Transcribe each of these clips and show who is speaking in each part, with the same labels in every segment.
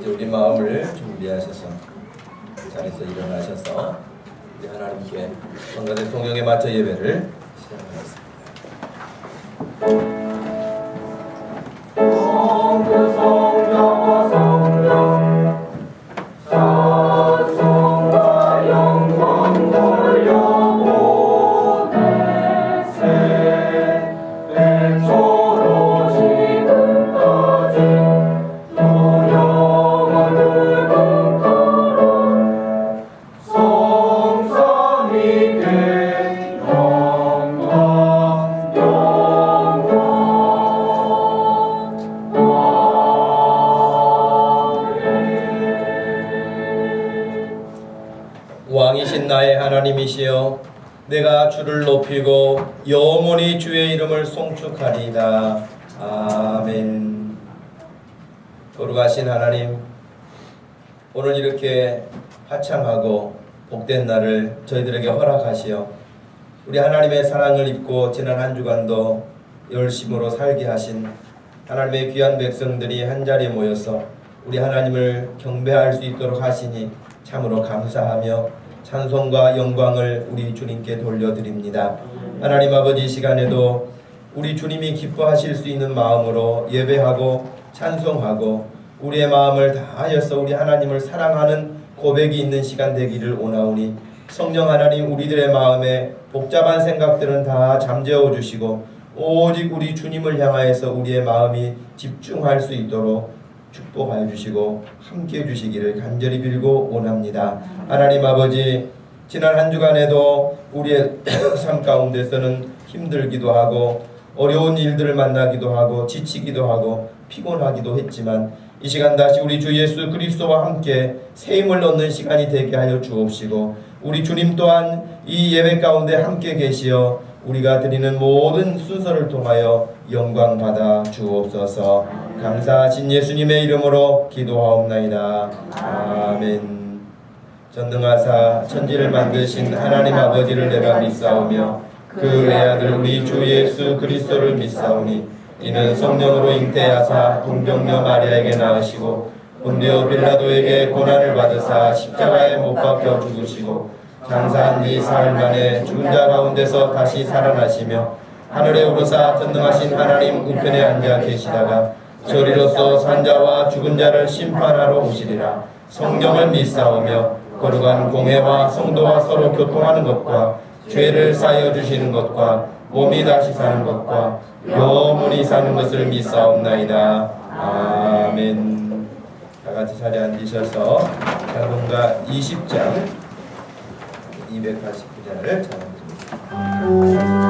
Speaker 1: 이제 우리 마음을 준비하셔서 자리에서 일어나셔서 우리 하나님께 성가대 성령에 맞춰 예배를 시작하겠습니다. 왕이신 나의 하나님이시여 내가 주를 높이고 영원히 주의 이름을 송축하리이다. 아멘. 거룩하신 하나님 오늘 이렇게 화창하고 복된 날을 저희들에게 허락하시어 우리 하나님의 사랑을 입고 지난 한 주간도 열심으로 살게 하신 하나님의 귀한 백성들이 한자리에 모여서 우리 하나님을 경배할 수 있도록 하시니 참으로 감사하며 찬송과 영광을 우리 주님께 돌려드립니다. 하나님 아버지 이 시간에도 우리 주님이 기뻐하실 수 있는 마음으로 예배하고 찬송하고 우리의 마음을 다하여서 우리 하나님을 사랑하는 고백이 있는 시간 되기를 원하오니 성령 하나님 우리들의 마음에 복잡한 생각들은 다 잠재워 주시고 오직 우리 주님을 향하여서 우리의 마음이 집중할 수 있도록 축복하여 주시고 함께 해 주시기를 간절히 빌고 원합니다. 하나님 아버지 지난 한 주간에도 우리의 삶 가운데서는 힘들기도 하고 어려운 일들을 만나기도 하고 지치기도 하고 피곤하기도 했지만 이 시간 다시 우리 주 예수 그리스도와 함께 새 힘을 얻는 시간이 되게 하여 주옵시고 우리 주님 또한 이 예배 가운데 함께 계시어 우리가 드리는 모든 순서를 통하여 영광 받아 주옵소서. 감사하신 예수님의 이름으로 기도하옵나이다. 아멘. 전능하사 천지를 만드신 하나님 아버지를 내가 믿사오며 그 외 아들 우리 주 예수 그리스도를 믿사오니 이는 성령으로 잉태하사 동정녀 마리아에게 낳으시고 본디오 빌라도에게 고난을 받으사 십자가에 못 박혀 죽으시고 장사한 지 사흘 만에 죽은 자 가운데서 다시 살아나시며 하늘에 오르사 전능하신 하나님 우편에 앉아 계시다가 저리로서 산자와 죽은 자를 심판하러 오시리라. 성령을 믿사오며 거룩한 공회와 성도와 서로 교통하는 것과 죄를 사여 주시는 것과 몸이 다시 사는 것과 영원히 사는 것을 믿사옵나이다. 아멘. 다 같이 자리에 앉으셔서 자동가 20장 289장을 전합니다.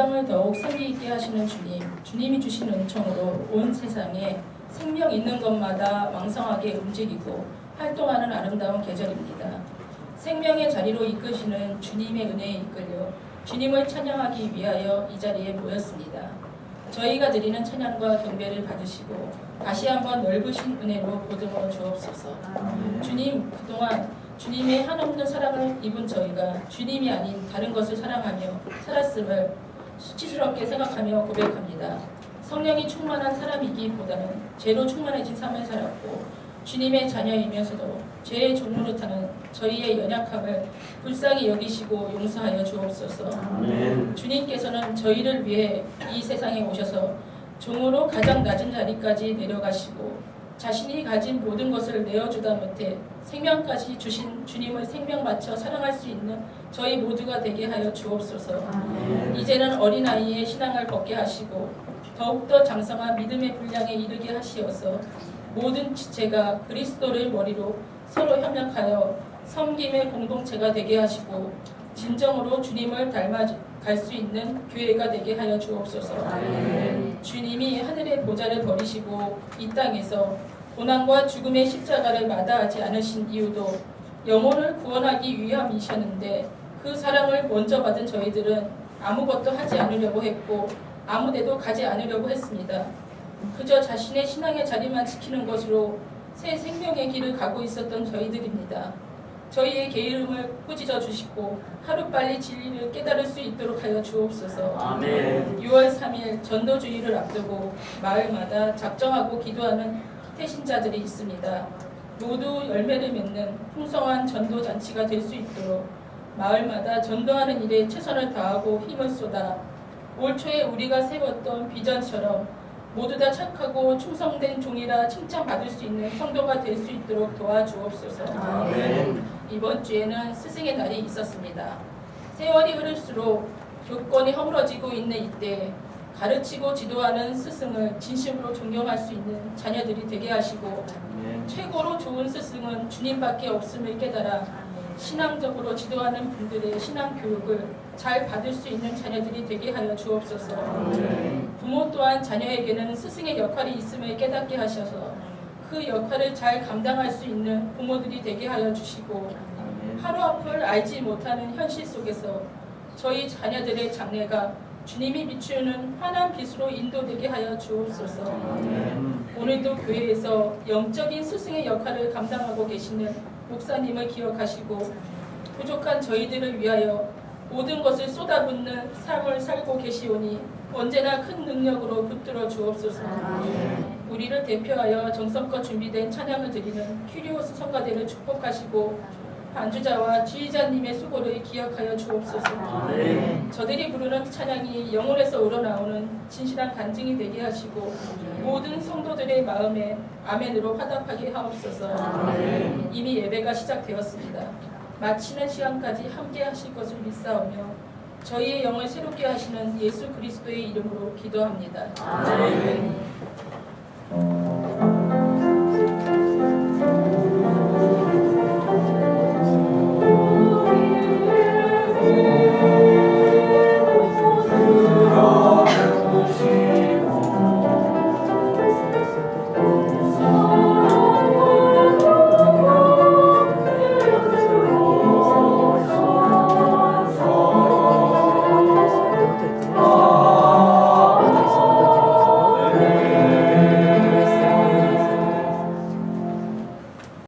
Speaker 2: 온 땅을 더욱 생기 있게 하시는 주님, 주님이 주신 은총으로 온 세상에 생명 있는 것마다 왕성하게 움직이고 활동하는 아름다운 계절입니다. 생명의 자리로 이끄시는 주님의 은혜에 이끌려 주님을 찬양하기 위하여 이 자리에 모였습니다. 저희가 드리는 찬양과 경배를 받으시고 다시 한번 넓으신 은혜로 보듬어 주옵소서. 주님 그동안 주님의 한없는 사랑을 입은 저희가 주님이 아닌 다른 것을 사랑하며 살았음을 수치스럽게 생각하며 고백합니다. 성령이 충만한 사람이기보다는 죄로 충만해진 삶을 살았고 주님의 자녀이면서도 죄의 종로로 타는 저희의 연약함을 불쌍히 여기시고 용서하여 주옵소서. 주님께서는 저희를 위해 이 세상에 오셔서 종으로 가장 낮은 자리까지 내려가시고 자신이 가진 모든 것을 내어주다 못해 생명까지 주신 주님을 생명 바쳐 사랑할 수 있는 저희 모두가 되게 하여 주옵소서. 이제는 어린아이의 신앙을 걷게 하시고 더욱더 장성한 믿음의 분량에 이르게 하시어서 모든 지체가 그리스도를 머리로 서로 협력하여 섬김의 공동체가 되게 하시고 진정으로 주님을 닮아 갈 수 있는 교회가 되게 하여 주옵소서. 주님이 하늘의 보좌를 버리시고 이 땅에서 고난과 죽음의 십자가를 마다하지 않으신 이유도 영혼을 구원하기 위함이셨는데 그 사랑을 먼저 받은 저희들은 아무것도 하지 않으려고 했고 아무데도 가지 않으려고 했습니다. 그저 자신의 신앙의 자리만 지키는 것으로 새 생명의 길을 가고 있었던 저희들입니다. 저희의 게으름을 꾸짖어 주시고 하루빨리 진리를 깨달을 수 있도록 하여 주옵소서.
Speaker 3: 아멘.
Speaker 2: 6월 3일 전도주의를 앞두고 마을마다 작정하고 기도하는 태신자들이 있습니다. 모두 열매를 맺는 풍성한 전도 잔치가 될 수 있도록 마을마다 전도하는 일에 최선을 다하고 힘을 쏟아 올 초에 우리가 세웠던 비전처럼 모두 다 착하고 충성된 종이라 칭찬받을 수 있는 성도가 될 수 있도록 도와주옵소서.
Speaker 1: 아멘.
Speaker 2: 이번 주에는 스승의 날이 있었습니다. 세월이 흐를수록 교권이 허물어지고 있는 이때 가르치고 지도하는 스승을 진심으로 존경할 수 있는 자녀들이 되게 하시고 최고로 좋은 스승은 주님밖에 없음을 깨달아 신앙적으로 지도하는 분들의 신앙 교육을 잘 받을 수 있는 자녀들이 되게 하여 주옵소서. 부모 또한 자녀에게는 스승의 역할이 있음을 깨닫게 하셔서 그 역할을 잘 감당할 수 있는 부모들이 되게 하여 주시고 하루 앞을 알지 못하는 현실 속에서 저희 자녀들의 장래가 주님이 비추는 환한 빛으로 인도되게 하여 주옵소서. 오늘도 교회에서 영적인 스승의 역할을 감당하고 계시는 목사님을 기억하시고 부족한 저희들을 위하여 모든 것을 쏟아붓는 삶을 살고 계시오니 언제나 큰 능력으로 붙들어 주옵소서. 우리를 대표하여 정성껏 준비된 찬양을 드리는 큐리오스 성가대를 축복하시고 반주자와 지휘자님의 수고를 기억하여 주옵소서. 저들이 부르는 찬양이 영혼에서 우러나오는 진실한 간증이 되게 하시고 모든 성도들의 마음에 아멘으로 화답하게 하옵소서. 이미 예배가 시작되었습니다. 마치는 시간까지 함께 하실 것을 믿사오며 저희의 영을 새롭게 하시는 예수 그리스도의 이름으로 기도합니다.
Speaker 1: 아멘.